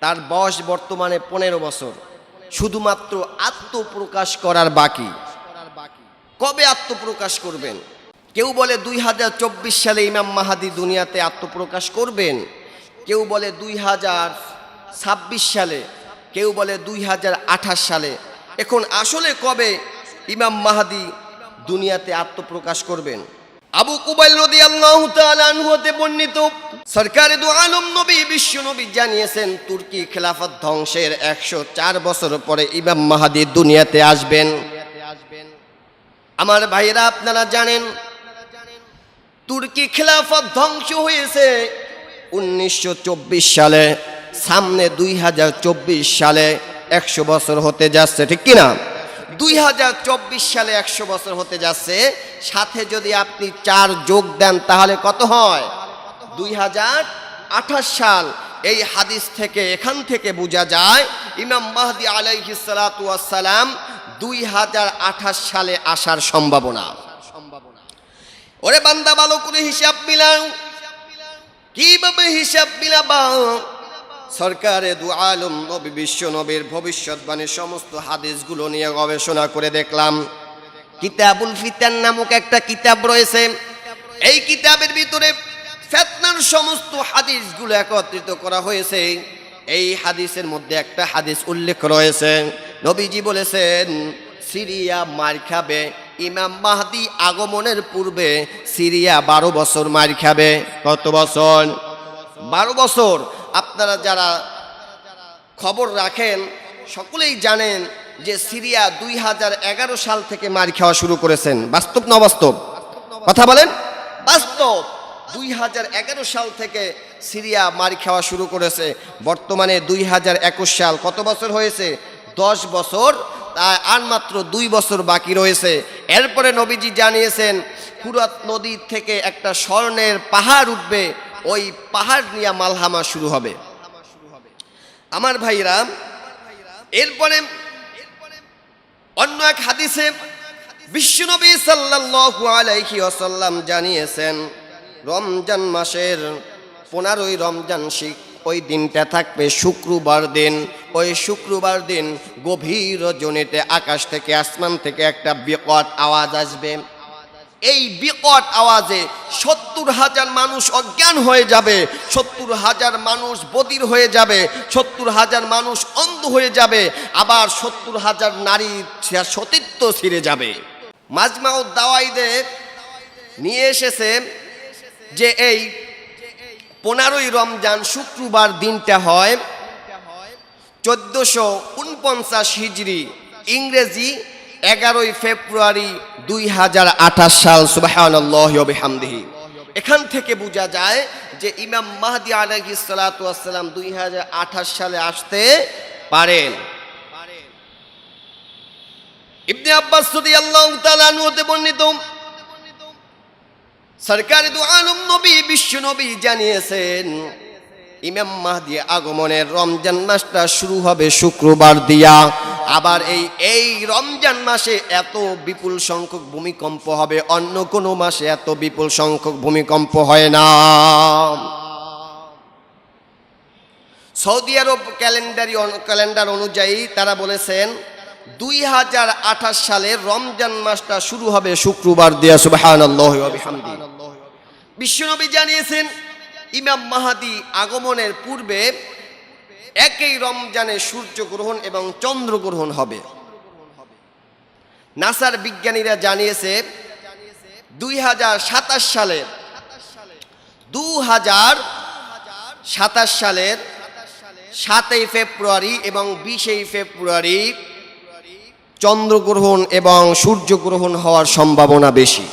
তার বয়স বর্তমানে পনেরো বছর। শুধুমাত্র আত্মপ্রকাশ করার বাকি। কবে আত্মপ্রকাশ করবেন? কেউ বলে দুই হাজার চব্বিশ সালে ইমাম মাহাদি দুনিয়াতে আত্মপ্রকাশ করবেন। কেউ বলে দুই হাজার ছাব্বিশ সালে। কেউ বলে দুই হাজার আঠাশ সালে। এখন আসলে কবে ইমাম মাহাদি দুনিয়াতে আত্মপ্রকাশ করবেন? আবু কুবাইল নদী আল্লাহ হতে বর্ণিত, সরকারে দু আলম নবী, বিশ্ব নবী জানিয়েছেন, তুর্কি খেলাফত ধ্বংসের একশো চার বছর পরে ইমাম মাহাদি দুনিয়াতে আসবেন। আমার ভাইয়েরা, আপনারা জানেন, তুর্কি খেলাফত ধ্বংস হয়েছে উনিশশো চব্বিশ সালে, সামনে দুই হাজার চব্বিশ সালে একশো বছর হতে যাচ্ছে, ঠিক কিনা? দুই হাজার চব্বিশ সালে একশো বছর হতে যাচ্ছে। সাথে যদি আপনি চার যোগ দেন, তাহলে কত হয়? দুই হাজার আঠাশ সাল এই হাদিস থেকে, এখান থেকে বোঝা যায়, ইমাম মাহদি আলাইহিসালাম দুই সালে আসার সম্ভাবনা। ওরে বান্দা, ভালো করে হিসাব মিলাও। কীভাবে হিসাব মিলাবা? সরকারে দু আলম নবী, বিশ্ব নবীর ভবিষ্যৎবাণীর সমস্ত হাদিসগুলো নিয়ে গবেষণা করে দেখলাম। কিতাবুল ফিতান নামক একটা কিতাব রয়েছে। এই কিতাবের ভিতরে ফেতনার সমস্ত হাদিসগুলো একত্রিত করা হয়েছে। এই হাদিসের মধ্যে একটা হাদিস উল্লেখ রয়েছে। নবীজি বলেছেন, সিরিয়া মার খাবে। ইমাম মাহদি আগমনের পূর্বে সিরিয়া বারো বছর মার খাবে। কত বছর? বারো বছর। আপনারা যারা খবর রাখেন, সকলেই জানেন যে সিরিয়া দুই হাজার এগারো সাল থেকে মার খাওয়া শুরু করেছেন। বাস্তব না বাস্তব কথা বলেন। বাস্তব। দুই হাজার এগারো সাল থেকে সিরিয়া মার খাওয়া শুরু করেছে। বর্তমানে দুই হাজার একুশ সাল কত বছর হয়েছে? দশ বছর। তা আর মাত্র দুই বছর বাকি রয়েছে। এরপরে নবীজি জানিয়েছেন ফুরাত নদী থেকে একটা স্বর্ণের পাহাড় উঠবে। ওই পাহাড় নিয়ে মালহামা শুরু হবে। আমার ভাইরা, এরপরে অন্য এক হাদিসে বিশ্বনবী সাল্লাল্লাহু আলাইহি ওয়াসাল্লাম জানিয়েছেন, রমজান মাসের পনেরোই রমজান শিখ, ওই দিনটা থাকবে শুক্রবার দিন। ওই শুক্রবার দিন গভীর জনিতে আকাশ থেকে আসমান থেকে একটা বিকট আওয়াজ আসবে। এই বিকট আওয়াজে সত্তর হাজার মানুষ অজ্ঞান হয়ে যাবে, সত্তর হাজার মানুষ বদির হয়ে যাবে, সত্তর হাজার মানুষ অন্ধ হয়ে যাবে, আবার সত্তর হাজার নারী সতীত্ব ছিঁড়ে যাবে। মাজমাউ দাওয়াইদে নিয়ে এসেছে যে এই পনেরোই রমজান শুক্রবার দিনটা হয় চোদ্দশো উনপঞ্চাশ হিজড়ি ইংরেজি এগারোই ফেব্রুয়ারি দুই হাজার আঠাশ সাল সুবাহানল্লাহামদিহি এখান থেকে বোঝা যায় যে ইমাম মাহদি আলহি সালাতাম দুই হাজার আঠাশ সালে আসতে পারেন। ইবনে আব্বাস সদি আল্লাহ তালানুতে বর্ণিত, সরকারি দু আলম নবী, বিশ্ব নবী জানিয়েছেন, ইমাম মাহদি আগমনের রমজান মাসটা শুরু হবে শুক্রবার দিয়া। আবার এই এই রমজান মাসে এত বিপুল সংখ্যক ভূমিকম্প হবে, অন্য কোনো মাসে এত বিপুল সংখ্যক ভূমিকম্প হয় না। সৌদি আরব ক্যালেন্ডারি ক্যালেন্ডার অনুযায়ী তারা বলেছেন, দুই হাজার আঠাশ সালে রমজান মাসটা শুরু হবে শুক্রবার দিয়া সুবাহান বিশ্বনবী জানিয়েছেন, ইমাম মাহাদি আগমনের পূর্বে একই রমজানে সূর্যগ্রহণ এবং চন্দ্রগ্রহণ হবে। নাসার বিজ্ঞানীরা জানিয়েছে, দুই হাজার সাতাশ সালের দু হাজার সাতাশ সালের সাতই ফেব্রুয়ারি এবং বিশই ফেব্রুয়ারি চন্দ্রগ্রহণ এবং সূর্যগ্রহণ হওয়ার সম্ভাবনা বেশি।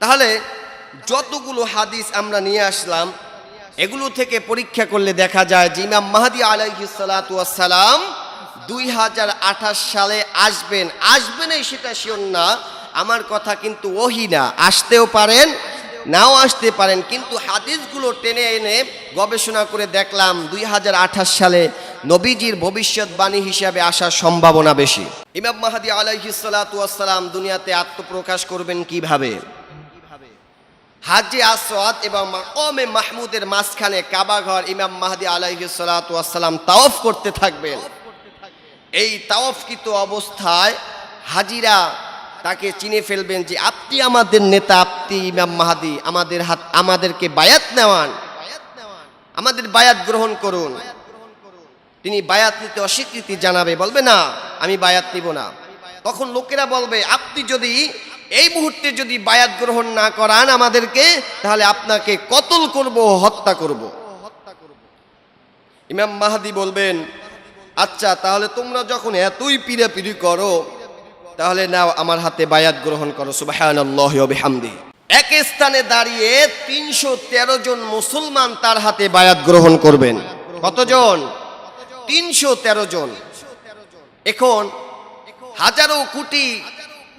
তাহলে যতগুলো হাদিস আমরা নিয়ে আসলাম এগুলো থেকে পরীক্ষা করলে দেখা যায় যে ইমাম মাহাদি আলাইহিসালাম দুই হাজার আঠাশ সালে আসবেন। আসবেনই সেটা শিওর না। আমার কথা কিন্তু ওহি না। আসতেও পারেন, নাও আসতে পারেন, কিন্তু হাদিসগুলো টেনে এনে গবেষণা করে দেখলাম দুই হাজার আঠাশ সালে নবীজির ভবিষ্যৎবাণী হিসাবে আসার সম্ভাবনা বেশি। ইমাম মাহাদি আলাইহিসালাম দুনিয়াতে আত্মপ্রকাশ করবেন কীভাবে? হাজি আসওয়াদ এবং মাকমে মাহমুদের মাঝখানে কাবাঘর ইমাম মাহদি আলাইহিসালাম তাওয়াফ করতে থাকবেন। এই তাওয়াফকৃত অবস্থায় হাজিরা তাকে চিনে ফেলবেন যে আপনি আমাদের নেতা, আপনি ইমাম মাহাদি, আমাদের হাত, আমাদেরকে বায়াত নেওয়ান। আমাদের বায়াত গ্রহণ করুন। তিনি বায়াত নিতে অস্বীকৃতি জানাবে, বলবে না, আমি বায়াত নিব না। তখন লোকেরা বলবে, আপনি যদি এই মুহূর্তে যদি বায়াত গ্রহণ না করান আমাদেরকে, তাহলে আপনাকে কতল করব, হত্যা করব। ইমাম মাহাদি বলবেন আচ্ছা তাহলে তোমরা যখন এতই পিড়াপিড়ি করো, তাহলে নাও আমার হাতে বায়াত গ্রহণ করো সুবাহানি এক স্থানে দাঁড়িয়ে তিনশো তেরো জন মুসলমান তার হাতে বায়াত গ্রহণ করবেন। কতজন? তিনশো তেরো জন। এখন হাজারো কোটি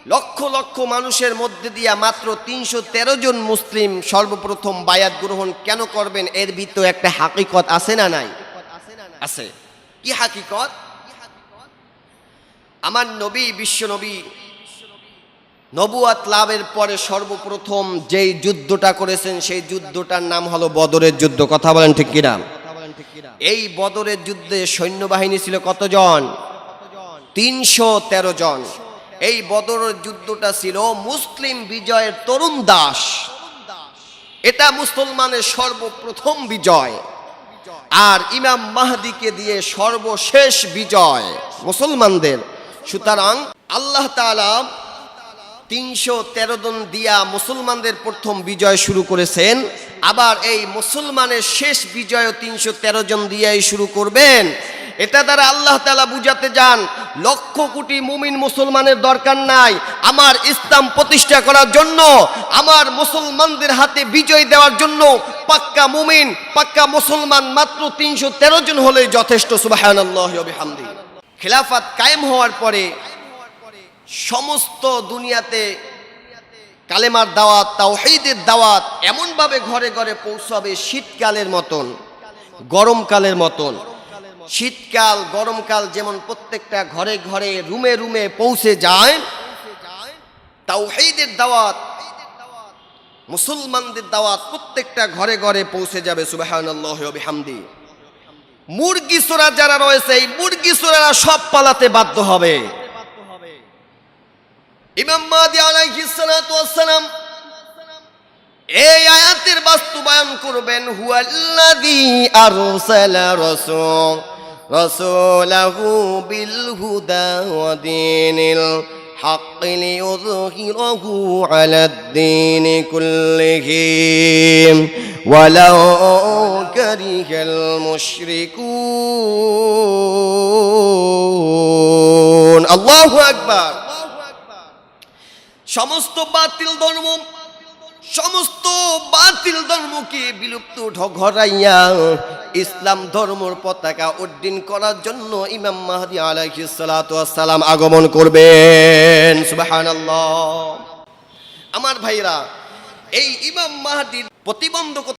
লক্ষ লক্ষ মানুষের মধ্যে দিয়া মাত্র তিনশো তেরো জন মুসলিম সর্বপ্রথম বায়াত গ্রহণ কেন করবেন? এর ভিতর একটা হাকিকত আছে না নাই? আছে। কি হাকিকত? আমার নবী, বিশ্ব নবী, নবুয়াত লাভের পরে সর্বপ্রথম যেই যুদ্ধটা করেছেন, সেই যুদ্ধটার নাম হলো বদরের যুদ্ধ। কথা বলেন ঠিক কিনা? এই বদরের যুদ্ধে সৈন্যবাহিনী ছিল কতজন? তিনশো তেরো জন। এই বদরের যুদ্ধটা ছিল মুসলিম বিজয়ের তরুণ দাস। এটা মুসলমানের সর্বপ্রথম বিজয়। আর ইমাম মাহদিকে দিয়ে সর্বশেষ বিজয় মুসলমানদের। সুতরাং আল্লাহ তিনশো তেরো জন দিয়া মুসলমানদের প্রথম বিজয় শুরু করেছেন। আবার এই মুসলমানের শেষ বিজয় তিনশো তেরো জন দিয়াই শুরু করবেন। এটা দ্বারা আল্লাহ তালা বুঝাতে যান, লক্ষ কোটি মুমিন মুসলমানের দরকার নাই। আমার ইসলাম প্রতিষ্ঠা করার জন্য, আমার মুসলমানদের হাতে বিজয় দেওয়ার জন্য পাক্কা মুমিন, পাক্কা মুসলমান মাত্র তিনশো তেরো জন হলেই যথেষ্ট সুবাহ খিলাফাত কায়েম হওয়ার পরে সমস্ত দুনিয়াতে কালেমার দাওয়াত, তাওহীদের দাওয়াত এমনভাবে ঘরে ঘরে পৌঁছাবে শীতকালের মতন, গরমকালের মতন। শীতকাল, গরমকাল যেমন প্রত্যেকটা ঘরে ঘরে, রুমে রুমে পৌঁছে যায়, তাওহীদের দাওয়াত, মুসলমানদের দাওয়াত প্রত্যেকটা ঘরে ঘরে পৌঁছে যাবে বিহামদি। মুরগি সোরা যারা রয়েছে, এই মুরগি চোরারা সব পালাতে বাধ্য হবে। ইমাম মাহদি আলাইহিস সালাতু ওয়াস এই আয়াতের বাস্তবায়ন করবেন, হুয়াল্লাযী আরসালা রাসূল। রাসূলাহু বিল হুদা ওয়া দীনিল حق ليظهره على الدين كله ولو كره المشركون الله أكبر সমস্ত বাতিল ধর্ম সমস্ত বাতিল ধর্মকে বিলুপ্ত ঘরাইয়া ইসলাম ধর্মর পতাকা উড্ডীন করার জন্য ইমাম মাহদি আলাইসালাম আগমন করবেন। সুবহানাল্লাহ। আমার ভাইরা, এই ইমাম মাহাদির প্রতিবন্ধকতা